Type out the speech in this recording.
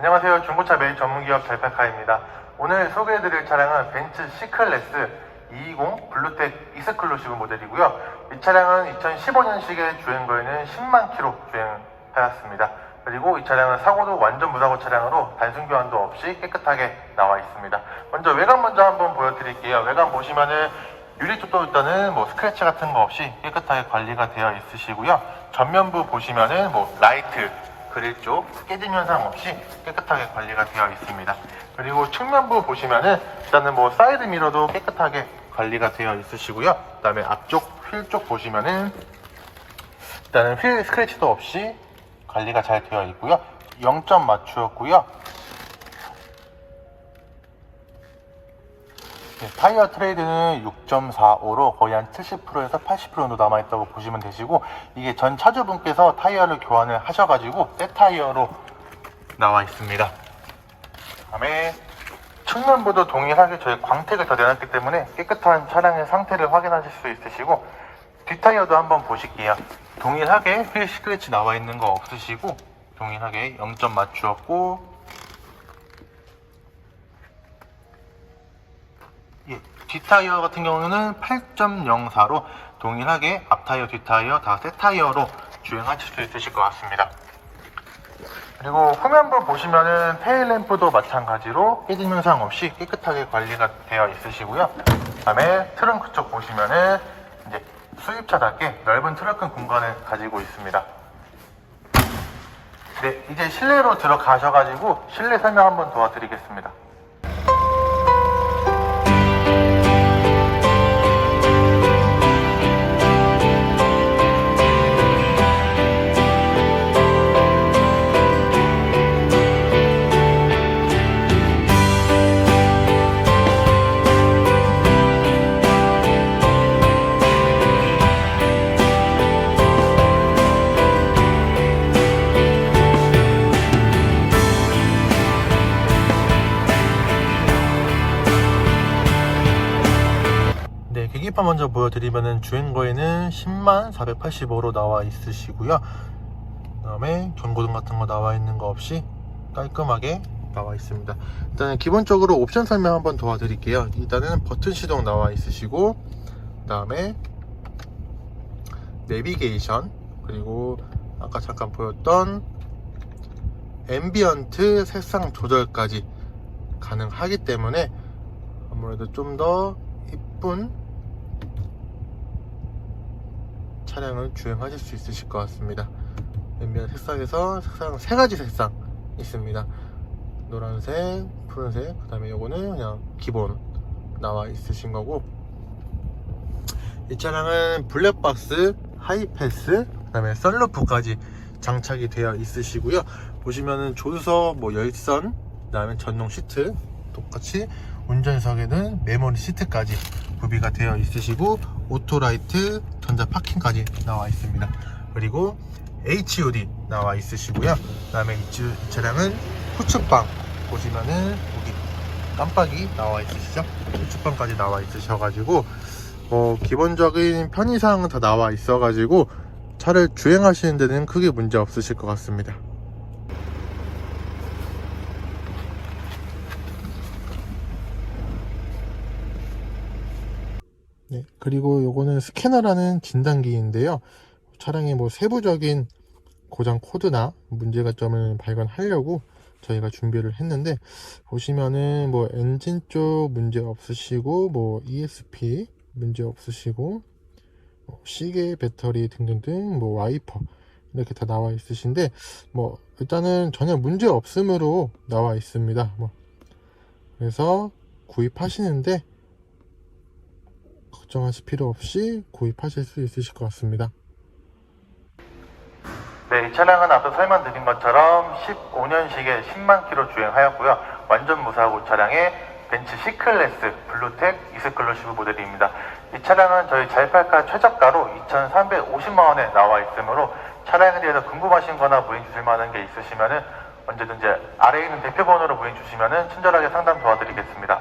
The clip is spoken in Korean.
안녕하세요. 중고차 매입 전문기업 잘파카입니다. 오늘 소개해드릴 차량은 벤츠 C클래스 220 블루텍 이스클루시브 모델이고요. 이 차량은 2015년식의 주행거리는 10만 킬로 주행하였습니다. 그리고 이 차량은 사고도 완전 무사고 차량으로 단순 교환도 없이 깨끗하게 나와 있습니다. 먼저 외관 먼저 한번 보여드릴게요. 외관 보시면은 유리 쪽도 일단은 뭐 스크래치 같은 거 없이 깨끗하게 관리가 되어 있으시고요. 전면부 보시면은 뭐 라이트 그릴 쪽 깨짐 현상 없이 깨끗하게 관리가 되어 있습니다. 그리고 측면부 보시면은 일단은 뭐 사이드 미러도 깨끗하게 관리가 되어 있으시고요. 그다음에 앞쪽 휠 쪽 보시면은 일단은 휠 스크래치도 없이 관리가 잘 되어 있고요. 0점 맞추었고요. 네, 타이어 트레이드는 6.45로 거의 한 70%에서 80% 정도 남아있다고 보시면 되시고 이게 전 차주분께서 타이어를 교환을 하셔가지고 새 타이어로 나와 있습니다. 다음에 측면부도 동일하게 저희 광택을 더 내놨기 때문에 깨끗한 차량의 상태를 확인하실 수 있으시고 뒷타이어도 한번 보실게요. 동일하게 휠 스크래치 나와 있는 거 없으시고 동일하게 0점 맞추었고 뒷타이어 같은 경우는 8.04로 동일하게 앞타이어, 뒷타이어 다 새 타이어로 주행하실 수 있으실 것 같습니다. 그리고 후면부 보시면은 테일램프도 마찬가지로 깨짐 현상 없이 깨끗하게 관리가 되어 있으시고요. 그다음에 트렁크 쪽 보시면은 이제 수입차답게 넓은 트렁크 공간을 가지고 있습니다. 네, 이제 실내로 들어가셔가지고 실내 설명 한번 도와드리겠습니다. 네, 계기판 먼저 보여드리면은 주행거에는 10만 485로 나와 있으시고요. 그 다음에 경고등 같은 거 나와 있는 거 없이 깔끔하게 나와 있습니다. 일단은 기본적으로 옵션 설명 한번 도와드릴게요. 일단은 버튼 시동 나와 있으시고, 그 다음에 내비게이션 그리고 아까 잠깐 보였던 앰비언트 색상 조절까지 가능하기 때문에 아무래도 좀 더 이쁜 차량을 주행하실 수 있으실 것 같습니다. 앰비언 색상에서 색상 세 가지 색상 있습니다. 노란색, 푸른색, 그 다음에 요거는 그냥 기본 나와 있으신 거고 이 차량은 블랙박스, 하이패스, 그 다음에 썬루프까지 장착이 되어 있으시고요. 보시면은 조수석, 뭐 열선, 그 다음에 전동 시트 똑같이 운전석에는 메모리 시트까지 구비가 되어 있으시고 오토라이트, 전자 파킹까지 나와 있습니다. 그리고 HUD 나와 있으시고요. 그 다음에 이, 차량은 후측방 보시면은 여기 깜빡이 나와 있으시죠? 후측방까지 나와 있으셔가지고 뭐 기본적인 편의사항은 다 나와 있어가지고 차를 주행하시는 데는 크게 문제 없으실 것 같습니다. 네, 그리고 요거는 스캐너라는 진단기인데요. 차량의 뭐 세부적인 고장 코드나 문제가 점을 발견하려고 저희가 준비를 했는데 보시면은 뭐 엔진 쪽 문제 없으시고 뭐 ESP 문제 없으시고 뭐 시계 배터리 등등등 뭐 와이퍼 이렇게 다 나와 있으신데 뭐 일단은 전혀 문제 없음으로 나와 있습니다. 뭐 그래서 구입하시는데 걱정하실 필요 없이 구입하실 수 있으실 것 같습니다. 네, 이 차량은 앞서 설명드린 것처럼 15년식에 10만 킬로 주행하였고요. 완전 무사고 차량의 벤츠 C클래스 블루텍 이스클루시브 모델입니다. 이 차량은 저희 잘팔카 최저가로 2,350만 원에 나와 있으므로 차량에 대해서 궁금하신 거나 문의 주실 만한 게 있으시면은 언제든지 아래에 있는 대표 번호로 문의 주시면은 친절하게 상담 도와드리겠습니다.